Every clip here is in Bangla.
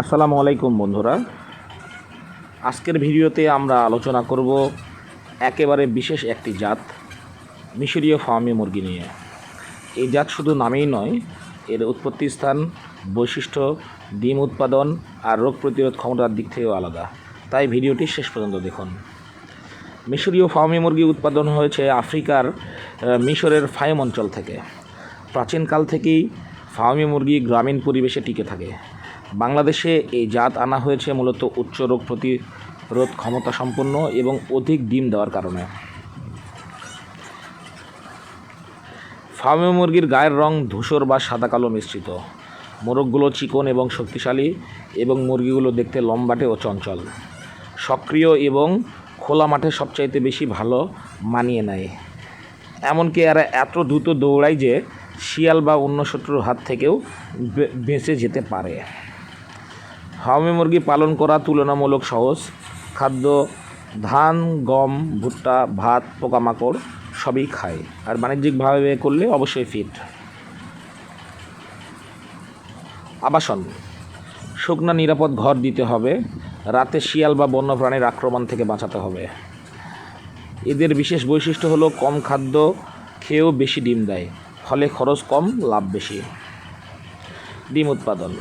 আসসালামু আলাইকুম বন্ধুরা। আজকের ভিডিওতে আমরা আলোচনা করব একেবারে বিশেষ একটি জাত, মিশরীয় ফার্মি মুরগি নিয়ে। এই জাত শুধু নামেই নয়, এর উৎপত্তি স্থান, বৈশিষ্ট্য, ডিম উৎপাদন আর রোগ প্রতিরোধ ক্ষমতার দিক থেকেও আলাদা। তাই ভিডিওটি শেষ পর্যন্ত দেখুন। মিশরীয় ফার্মি মুরগি উৎপাদন হয়েছে আফ্রিকার মিশরের ফাইম অঞ্চল থেকে। প্রাচীনকাল থেকেই ফার্মি মুরগি গ্রামীণ পরিবেশে টিকে থাকে। বাংলাদেশে এই জাত আনা হয়েছে মূলত উচ্চ রোগ প্রতিরোধ ক্ষমতা সম্পন্ন এবং অধিক ডিম দেওয়ার কারণে। ফার্মে মুরগির গায়ের রং ধূসর বা সাদা কালো মিশ্রিত। মোরগগুলো চিকন এবং শক্তিশালী এবং মুরগিগুলো দেখতে লম্বাটে ও চঞ্চল। সক্রিয় এবং খোলা মাঠে সবচাইতে বেশি ভালো মানিয়ে নেয়। এমনকি এরা এত দ্রুত দৌড়ায় যে শিয়াল বা অন্য শত্রুর হাত থেকেও বেঁচে যেতে পারে। ফার্মি মুরগি পালন করা তুলনামূলক সহজ। খাদ্য, ধান, গম, ভুট্টা, ভাত, পোকামাকড় সবই খায়। আর বাণিজ্যিকভাবে করলে অবশ্যই ফিট আবাসন। শুকনা, নিরাপদ ঘর দিতে হবে। রাতে শিয়াল বা বন্যপ্রাণীর আক্রমণ থেকে বাঁচাতে হবে। এদের বিশেষ বৈশিষ্ট্য হলো কম খাদ্য খেয়েও বেশি ডিম দেয়। ফলে খরচ কম, লাভ বেশি। ডিম উৎপাদন।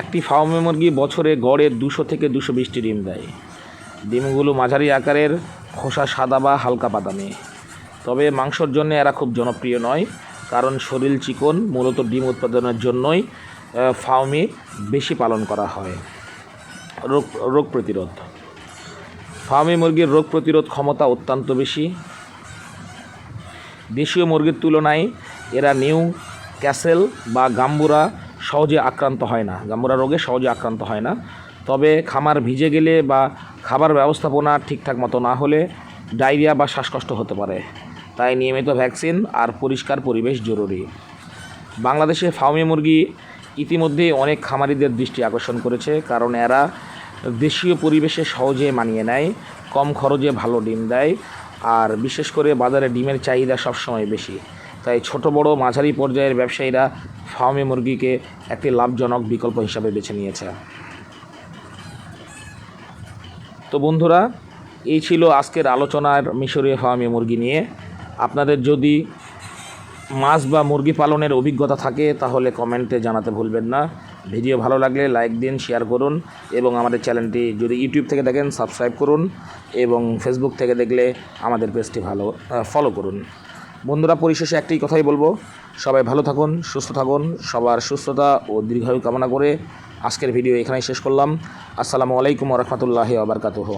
একটি ফার্মে মুরগি বছরে গড়ে দুশো থেকে দুশো বিশটি ডিম দেয়। ডিমগুলো মাঝারি আকারের, খোসা সাদা বা হালকা বাদামি। তবে মাংসর জন্য এরা খুব জনপ্রিয় নয়, কারণ শরীর চিকন, মূলত ডিম উৎপাদনের জন্যই ফার্মে বেশি পালন করা হয়। রোগ রোগ প্রতিরোধ। ফার্মি মুরগির রোগ প্রতিরোধ ক্ষমতা অত্যন্ত বেশি। দেশীয় মুরগির তুলনায় এরা নিউ, ক্যাসেল বা গাম্বুরা সহজে আক্রান্ত হয় না। গাম্বুরা রোগে সহজে আক্রান্ত হয় না। তবে খামার ভিজে গেলে বা খাবার ব্যবস্থাপনা ঠিকঠাক মতো না হলে ডায়রিয়া বা শ্বাসকষ্ট হতে পারে। তাই নিয়মিত ভ্যাকসিন আর পরিষ্কার পরিবেশ জরুরি। বাংলাদেশে ফার্মি মুরগি ইতিমধ্যেই অনেক খামারিদের দৃষ্টি আকর্ষণ করেছে, কারণ এরা দেশীয় পরিবেশে সহজে মানিয়ে নেয়, কম খরচে ভালো ডিম দেয়, আর বিশেষ করে বাজারে ডিমের চাহিদা সবসময় বেশি। তাই ছোট বড় মাঝারি পর্যায়ের ব্যবসায়ীরা ফার্মি মুরগিকে একটি লাভজনক বিকল্প হিসাবে বেছে নিয়েছে। তো বন্ধুরা, এই ছিল আজকের আলোচনার মিশরীয় ফার্মি মুরগি নিয়ে। আপনাদের যদি মাছ বা মুরগি পালনের অভিজ্ঞতা থাকে, তাহলে কমেন্টে জানাতে ভুলবেন না। ভিডিও ভালো লাগলে লাইক দিন, শেয়ার করুন এবং আমাদের চ্যানেলটি যদি ইউটিউব থেকে দেখেন, সাবস্ক্রাইব করুন এবং ফেসবুক থেকে দেখলে আমাদের পেজটি ভালো ফলো করুন। বন্ধুরা, পরিশেষে একটাই কথাই বলব। সবাই ভালো থাকুন, সুস্থ থাকুন, সবার সুস্থতা ও দীর্ঘায়ু কামনা করে আজকের ভিডিও এখানেই শেষ করলাম। আসসালামু আলাইকুম রহমতুল্লাহি আবরকাতুহ